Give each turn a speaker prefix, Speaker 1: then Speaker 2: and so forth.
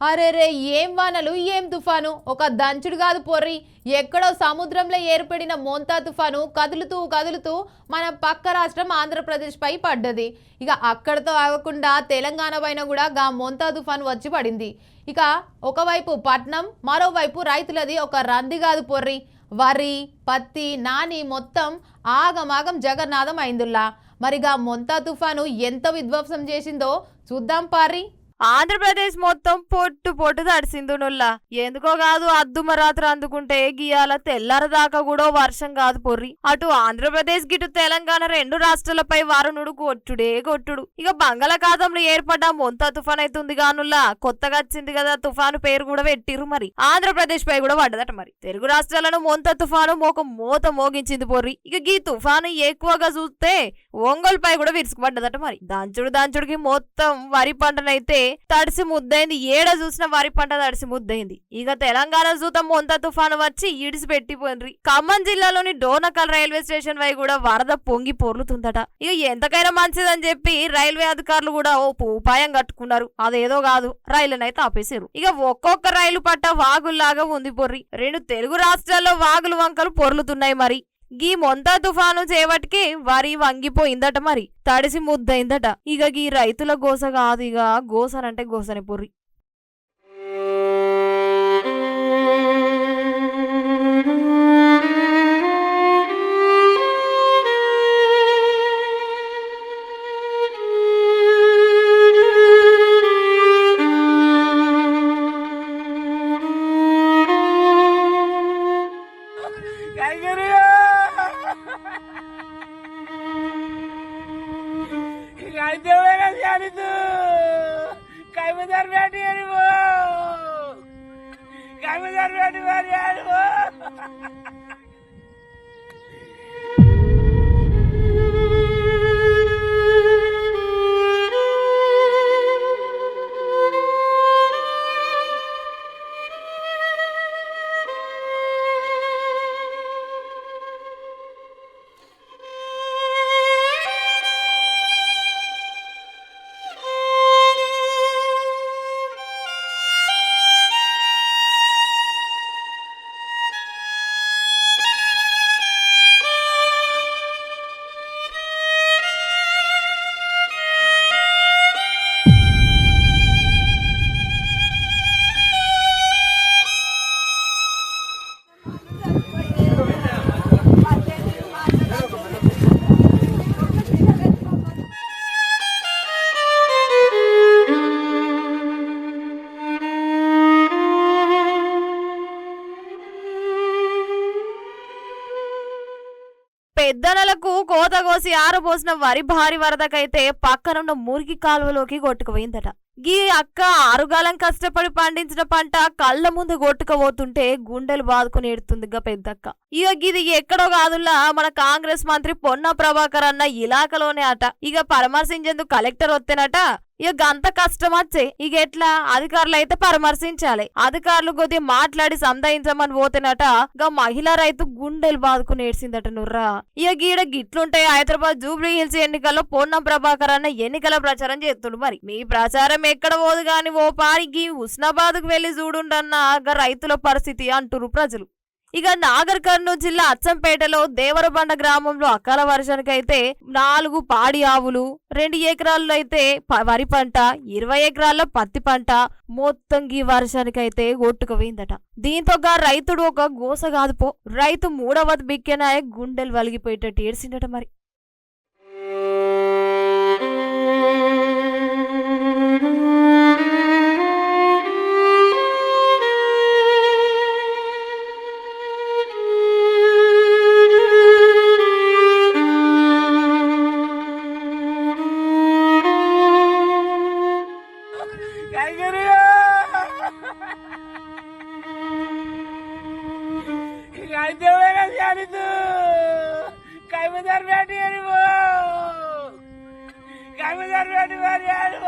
Speaker 1: అరే రే ఏం వానలు ఏం తుఫాను? ఒక దంచుడు కాదు పొర్రి. ఎక్కడో సముద్రంలో ఏర్పడిన మోంతా తుఫాను కదులుతూ కదులుతూ మన పక్క రాష్ట్రం ఆంధ్రప్రదేశ్పై పడ్డది. ఇక అక్కడతో ఆగకుండా తెలంగాణ పైన కూడా గా మోంతా తుఫాను వచ్చి పడింది. ఇక ఒకవైపు పట్నం మరోవైపు రైతులది ఒక రంది కాదు పొర్రి. వరి పత్తి నాని మొత్తం ఆగమాగం జగన్నాథం అయిందుల్లా. మరిగా మొంతా తుఫాను ఎంత విధ్వంసం చేసిందో చూద్దాం పారి
Speaker 2: ఆంధ్రప్రదేశ్ మొత్తం పొట్టు పొట్టు తడిసింది నుల్లా ఎందుకో కాదు అద్దుమ రాత్రి అందుకుంటే గియాల తెల్లారదాకా కూడా వర్షం కాదు పొర్రి. అటు ఆంధ్రప్రదేశ్ గిటు తెలంగాణ రెండు రాష్ట్రాలపై వారుణుడు కొట్టుడే కొట్టుడు ఇక బంగాళాఖాతంలో ఏర్పడ్డ మొంత తుఫాన్ అవుతుంది గానుల్లా కొత్తగా వచ్చింది కదా తుఫాను పేరు కూడా పెట్టిర్రు మరి. ఆంధ్రప్రదేశ్ పై కూడా పడ్డదట మరి. తెలుగు రాష్ట్రాలను మొంత తుఫాను మోక మోత మోగించింది పొర్రి. ఇక గీ తుఫాను ఎక్కువగా చూస్తే ఒంగోలు పై కూడా విరుచుకుపడ్డదట మరి. దంచుడు దంచుడికి మొత్తం వరి పంటనైతే తడిసి ముద్దైంది. ఏడ చూసిన వరి పంట తడిసి ముద్దైంది. ఇక తెలంగాణ జూతం మొంత తుఫాను వచ్చి ఇడిసి పెట్టిపోయింది ఖమ్మం జిల్లాలోని డోనకల్ రైల్వే స్టేషన్ వై కూడా వరద పొంగి పొర్లుతుందట. ఇక ఎంతకైనా మంచిదని చెప్పి రైల్వే అధికారులు కూడా ఓ ఉపాయం కట్టుకున్నారు. అదేదో కాదు రైలునైతే ఆపేశారు ఇక ఒక్కొక్క రైలు పట్ట వాగుల్లాగా ఉంది పొర్రి రెండు తెలుగు రాష్ట్రాల్లో వాగులు వంకలు పొర్లుతున్నాయి మరి. గీ మొంతా తుఫాను చేపటికి వరి వంగిపోయిందట మరి తడిసి ముద్దయిందట. ఇక గీ రైతుల గోస కాదు ఇక గోసనంటే గోసని పొర్రి.
Speaker 3: काय तेवढं कशी आली तू. काय मजार बॅटी आली भाऊ. काय मजार बॅटी भारी आली भाऊ.
Speaker 2: పెద్దనలకు కోత కోసి ఆరబోసిన వరి భారీ వరదకైతే పక్కనున్న మురికి కాలువలోకి కొట్టుకుపోయిందట. గీ అక్క ఆరుగాలం కష్టపడి పండించిన పంట కళ్ళ ముందు కొట్టుకుపోతుంటే గుండెలు బాదుకుని ఎడుతుంది గా పెద్దక్క. ఇక గిది ఎక్కడో కాదుల్లా మన కాంగ్రెస్ మంత్రి పొన్న ప్రభాకర్ అన్న ఇలాకలోనే అట. ఇక పరామర్శించేందుకు కలెక్టర్ వస్తేనట ఇక అంత కష్టం వచ్చే ఇక ఎట్లా? అధికారులు అయితే పరామర్శించాలి. అధికారులు కొద్దిగా మాట్లాడి సంధాయించమని పోతేనట గా మహిళా రైతు గుండెలు బాదుకుని ఏడ్చిందట నుర్రా. ఇక గీడ గిట్లుంటాయి హైదరాబాద్ జూబ్లీ హిల్స్ ఎన్నికల్లో పొన్నం ప్రభాకర్ అన్న ఎన్నికల ప్రచారం చేస్తుండు మరి. మీ ప్రచారం ఎక్కడ పోదు గాని ఓ పారికి హుస్నాబాద్కు వెళ్ళి చూడుండన్న రైతుల పరిస్థితి అంటురు ప్రజలు. ఇక నాగర్ కర్నూలు జిల్లా అచ్చంపేటలో దేవరబండ గ్రామంలో అకాల వర్షానికైతే నాలుగు పాడి ఆవులు రెండు ఎకరాల్లో అయితే వరి పంట ఇరవై ఎకరాల్లో పత్తి పంట మొత్తం ఈ వర్షానికైతే అయితే కొట్టుకుపోయిందట. దీంతో గా రైతుడు ఒక గోస కాదుపో రైతు మూడవ బిక్కెనాయ గుండెలు వలిగిపోయేటట్టు ఏడ్చిండట మరి.
Speaker 3: வேறு வேறு வேறு